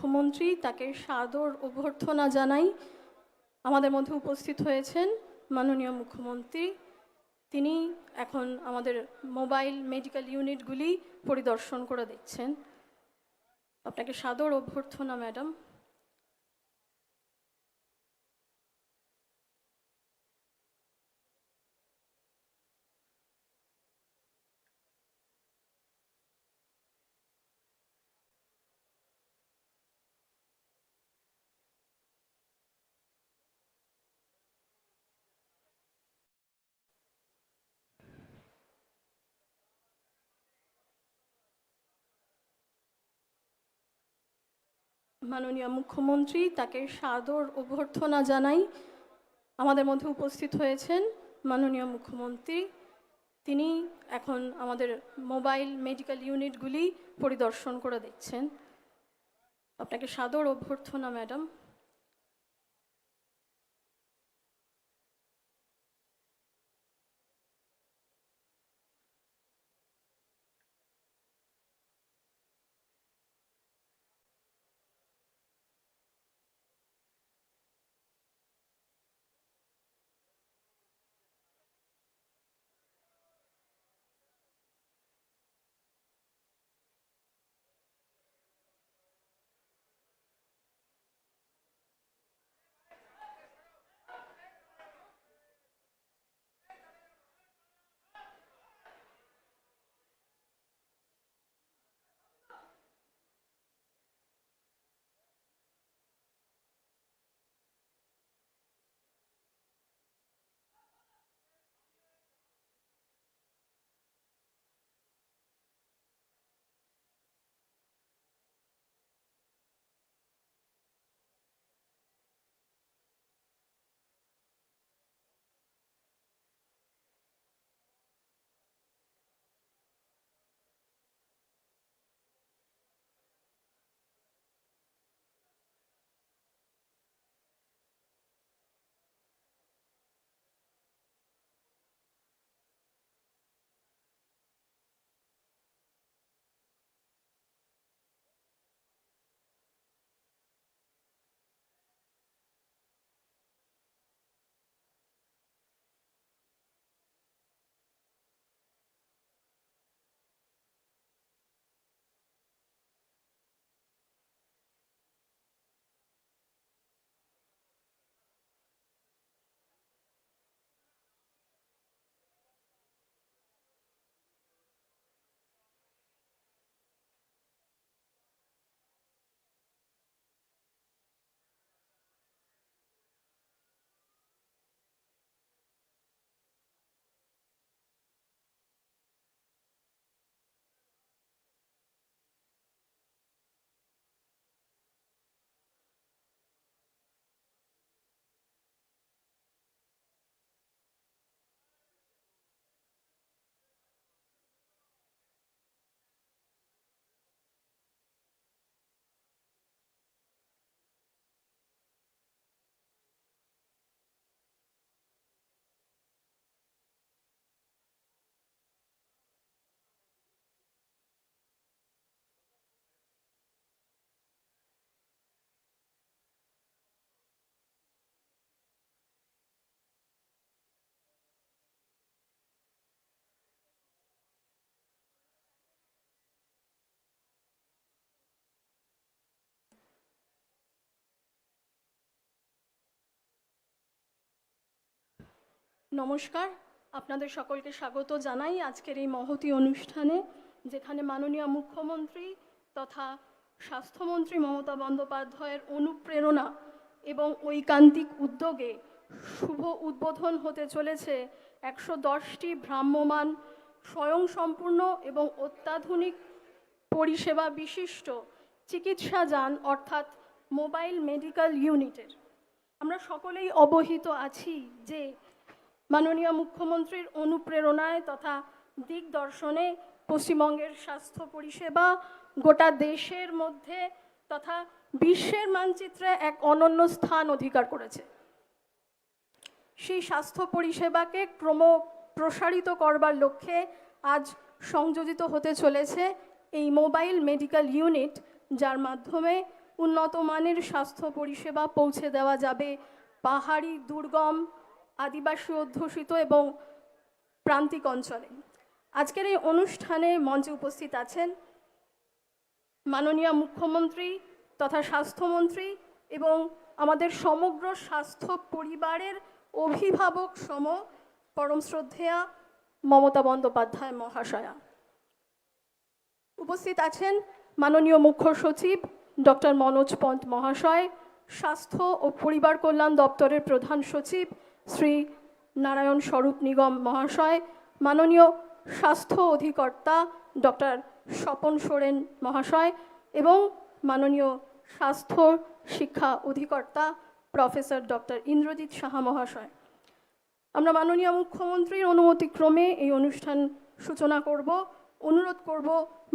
মুখ্যমন্ত্রী তাকে সাদর অভ্যর্থনা জানাই আমাদের মধ্যে উপস্থিত হয়েছেন মাননীয় মুখ্যমন্ত্রী। তিনি এখন আমাদের মোবাইল মেডিকেল ইউনিটগুলি পরিদর্শন করে দেখছেন। আপনাকে সাদর অভ্যর্থনা, ম্যাডাম। মাননীয় মুখ্যমন্ত্রী তাকে সাদর অভ্যর্থনা জানাই। আমাদের মধ্যে উপস্থিত হয়েছেন মাননীয় মুখ্যমন্ত্রী। তিনি এখন আমাদের মোবাইল মেডিকেল ইউনিটগুলি পরিদর্শন করে দিচ্ছেন আপনাকে সাদর অভ্যর্থনা, ম্যাডাম। নমস্কার, আপনাদের সকলকে স্বাগত জানাই আজকের এই মহতী অনুষ্ঠানে, যেখানে মাননীয় মুখ্যমন্ত্রী তথা স্বাস্থ্যমন্ত্রী মমতা বন্দ্যোপাধ্যায়ের অনুপ্রেরণা এবং ঐকান্তিক উদ্যোগে শুভ উদ্বোধন হতে চলেছে একশো দশটি ভ্রাম্যমান স্বয়ংসম্পূর্ণ এবং অত্যাধুনিক পরিষেবা বিশিষ্ট চিকিৎসা যান অর্থাৎ মোবাইল মেডিকেল ইউনিটের। আমরা সকলেই অবহিত আছি যে মাননীয় মুখ্যমন্ত্রীর অনুপ্রেরণায় তথা দিকদর্শনে পশ্চিমবঙ্গের স্বাস্থ্য পরিষেবা গোটা দেশের মধ্যে তথা বিশ্বের মানচিত্রে এক অনন্য স্থান অধিকার করেছে। সেই স্বাস্থ্য পরিষেবাকে ক্রম প্রসারিত করবার লক্ষ্যে আজ সংযোজিত হতে চলেছে এই মোবাইল মেডিকেল ইউনিট, যার মাধ্যমে উন্নত মানের স্বাস্থ্য পরিষেবা পৌঁছে দেওয়া যাবে পাহাড়ি, দুর্গম আদিবাসী অধ্যুষিত এবং প্রান্তিক অঞ্চলে। আজকের এই অনুষ্ঠানে মঞ্চে উপস্থিত আছেন মাননীয় মুখ্যমন্ত্রী তথা স্বাস্থ্যমন্ত্রী এবং আমাদের সমগ্র স্বাস্থ্য পরিবারের অভিভাবক সম পরম শ্রদ্ধেয়া মমতা বন্দ্যোপাধ্যায় মহাশয়া। উপস্থিত আছেন মাননীয় মুখ্য সচিব ডক্টর মনোজ পন্থ মহাশয়, স্বাস্থ্য ও পরিবার কল্যাণ দপ্তরের প্রধান সচিব শ্রী নারায়ণ স্বরূপ নিগম মহাশয়, মাননীয় স্বাস্থ্য অধিকর্তা ডক্টর স্বপন সোরেন মহাশয় এবং মাননীয় স্বাস্থ্য শিক্ষা অধিকর্তা প্রফেসর ডক্টর ইন্দ্রজিৎ সাহা মহাশয়। আমরা মাননীয় মুখ্যমন্ত্রীর অনুমতিক্রমে এই অনুষ্ঠান সূচনা করব, অনুরোধ করব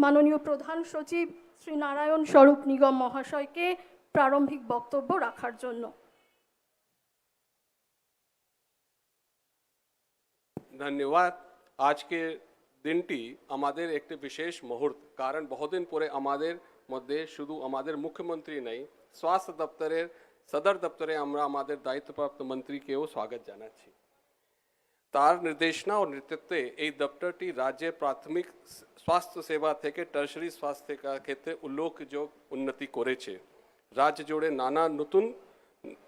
মাননীয় প্রধান সচিব শ্রী নারায়ণ স্বরূপ নিগম মহাশয়কে প্রারম্ভিক বক্তব্য রাখার জন্য। ধন্যবাদ। আজকে দিনটি আমাদের একটি বিশেষ মুহূর্ত, কারণ বহুদিন পরে আমাদের মধ্যে শুধু আমাদের মুখ্যমন্ত্রী নেই, স্বাস্থ্য দপ্তরের, সদর দপ্তরে আমরা আমাদের দায়িত্বপ্রাপ্ত মন্ত্রীকেও স্বাগত জানাচ্ছি। তার নির্দেশনা ও নেতৃত্বে এই দপ্তরটি রাজ্যের প্রাথমিক স্বাস্থ্য সেবা থেকে টার্সারি স্বাস্থ্য ক্ষেত্রে উল্লেখযোগ উন্নতি করেছে। রাজ্য জুড়ে নানা নতুন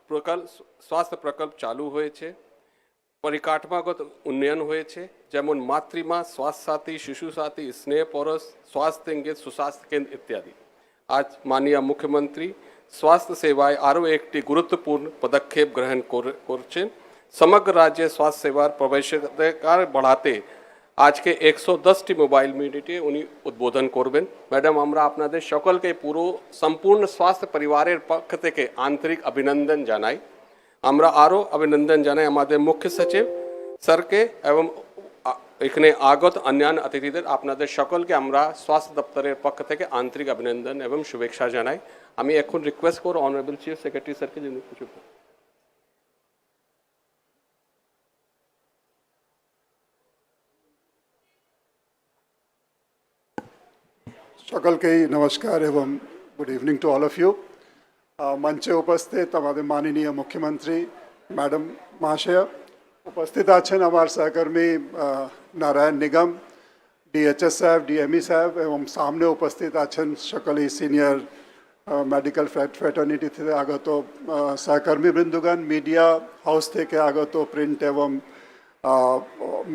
প্রকল্প স্বাস্থ্য প্রকল্প চালু হয়েছে। পরিকাঠামোগত উন্নয়ন হয়েছে, যেমন মাতৃমা স্বাস্থ্য সাথী শিশু সাথী স্নেহ পরশ স্বাস্থ্য ইঙ্গিত সুস্বাস্থ্য কেন্দ্র ইত্যাদি। আজ মাননীয় মুখ্যমন্ত্রী স্বাস্থ্য সেবায় আরও একটি গুরুত্বপূর্ণ পদক্ষেপ গ্রহণ করে- করছেন। সমগ্র রাজ্যে স্বাস্থ্য সেবার প্রবেশাধিকার বাড়াতে আজকে একশো দশটি মোবাইল মিনিটে উনি উদ্বোধন করবেন। ম্যাডাম, আমরা আপনাদের সকলকে পুরো সম্পূর্ণ স্বাস্থ্য পরিবারের পক্ষ থেকে আন্তরিক অভিনন্দন জানাই। আমরা আরও অভিনন্দন জানাই আমাদের মুখ্য সচিব স্যারকে এবং এখানে আগত অন্যান্য অতিথিদের। আপনাদের সকলকে আমরা স্বাস্থ্য দপ্তরের পক্ষ থেকে আন্তরিক অভিনন্দন এবং শুভেচ্ছা জানাই। আমি এখন রিকোয়েস্ট করব অনারেবল চিফ সেক্রেটারি স্যারকে যিনি কিছু সকলকেই নমস্কার এবং good evening to all of you মঞ্চে উপস্থিত আমাদের মাননীয় মুখ্যমন্ত্রী, ম্যাডাম মহাশয়া উপস্থিত আছেন আমার সহকর্মী নারায়ণ নিগম ডিএচএস সাহেব ডিএমই সাহেব এবং সামনে উপস্থিত আছেন সকলেই সিনিয়র মেডিকেল ফ্রেটার্নিটি থেকে আগত সহকর্মী বৃন্দুগণ মিডিয়া হাউস থেকে আগত প্রিন্ট এবং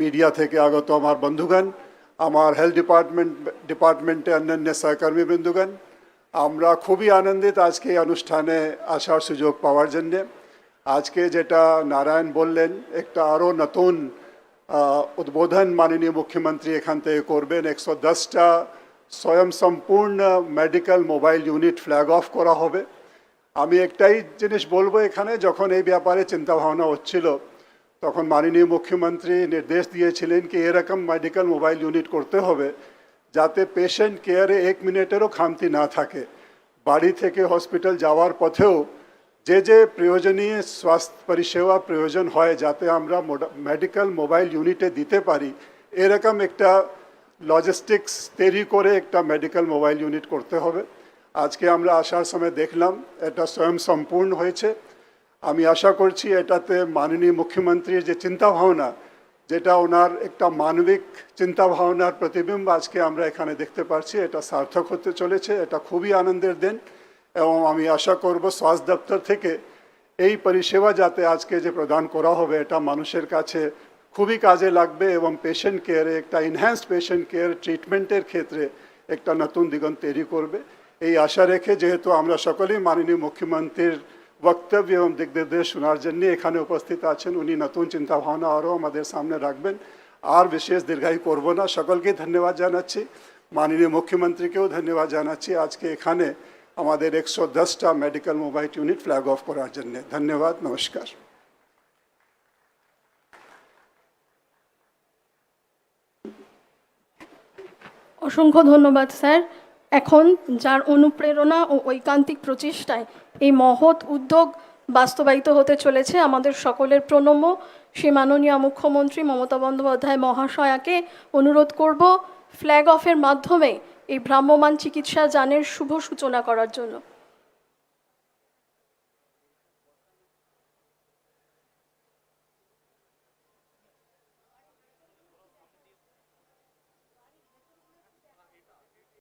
মিডিয়া থেকে আগত আমার বন্ধুগণ, আমার হেলথ ডিপার্টমেন্ট ডিপার্টমেন্টে অন্যান্য সহকর্মী বৃন্দুগণ আমরা খুবই আনন্দিত আজকে এই অনুষ্ঠানে আসার সুযোগ পাওয়ার জন্যে। আজকে যেটা নারায়ণ বললেন, একটা আরও নতুন উদ্বোধন মাননীয় মুখ্যমন্ত্রী এখান থেকে করবেন। একশো দশটা স্বয়ং সম্পূর্ণ medical mobile unit flag off করা হবে। আমি একটাই জিনিস বলব এখানে, যখন এই ব্যাপারে চিন্তা ভাবনা হচ্ছিল, তখন মাননীয় মুখ্যমন্ত্রী নির্দেশ দিয়েছিলেন কি এরকম মেডিকেল মোবাইল ইউনিট করতে হবে। যাতে পেশেন্ট কেয়ারে এক মিনিটেরও খামতি না থাকে। বাড়ি থেকে হসপিটাল যাওয়ার পথেও যে যে প্রয়োজনীয় স্বাস্থ্য পরিষেবা প্রয়োজন হয়, যাতে আমরা মেডিকেল মোবাইল ইউনিটে দিতে পারি, এরকম একটা লজিস্টিক্স তৈরি করে একটা মেডিকেল মোবাইল ইউনিট করতে হবে। আজকে আমরা আসার সময় দেখলাম, এটা স্বয়ং সম্পূর্ণ হয়েছে। আমি আশা করছি এটাতে মাননীয় মুখ্যমন্ত্রীর যে চিন্তা ভাবনা যেটা ওনার একটা মানবিক চিন্তা ভাবনার প্রতিবিম্ব আজকে আমরা এখানে দেখতে পাচ্ছি এটা সার্থক হতে চলেছে, এটা খুবই আনন্দের দিন এবং আমি আশা করব স্বাস্থ্য দপ্তর থেকে এই পরিষেবা যাতে আজকে যে প্রদান করা হবে এটা মানুষের কাছে খুবই কাজে লাগবে এবং পেশেন্ট কেয়ারে একটা ইনহ্যান্সড পেশেন্ট কেয়ার ট্রিটমেন্টের ক্ষেত্রে একটা নতুন দিগন্ত তৈরি করবে। এই আশা রেখে যেহেতু আমরা সকলেই মাননীয় মুখ্যমন্ত্রীর বক্তব্য এবং দিক নির্দেশ শোনার জন্য এখানে উপস্থিত আছেন উনি নতুন চিন্তা ভাবনা আরও আমাদের সামনে রাখবেন। আর বিশেষ দীর্ঘায়ু করব না। সকলকে ধন্যবাদ জানাচ্ছি। মাননীয় মুখ্যমন্ত্রীকেও ধন্যবাদ জানাচ্ছি আজকে এখানে আমাদের একশো দশটা medical mobile unit flag off করার জন্য। ধন্যবাদ, নমস্কার। অসংখ্য ধন্যবাদ, স্যার। এখন যার অনুপ্রেরণা ও ঐকান্তিক প্রচেষ্টায় এই মহৎ উদ্যোগ বাস্তবায়িত হতে চলেছে আমাদের সকলের প্রণম্য সেই মাননীয় মুখ্যমন্ত্রী মমতা বন্দ্যোপাধ্যায় মহাশয়াকে অনুরোধ করব ফ্ল্যাগ অফের মাধ্যমে এই ভ্রাম্যমান চিকিৎসা যানের শুভ সূচনা করার জন্য।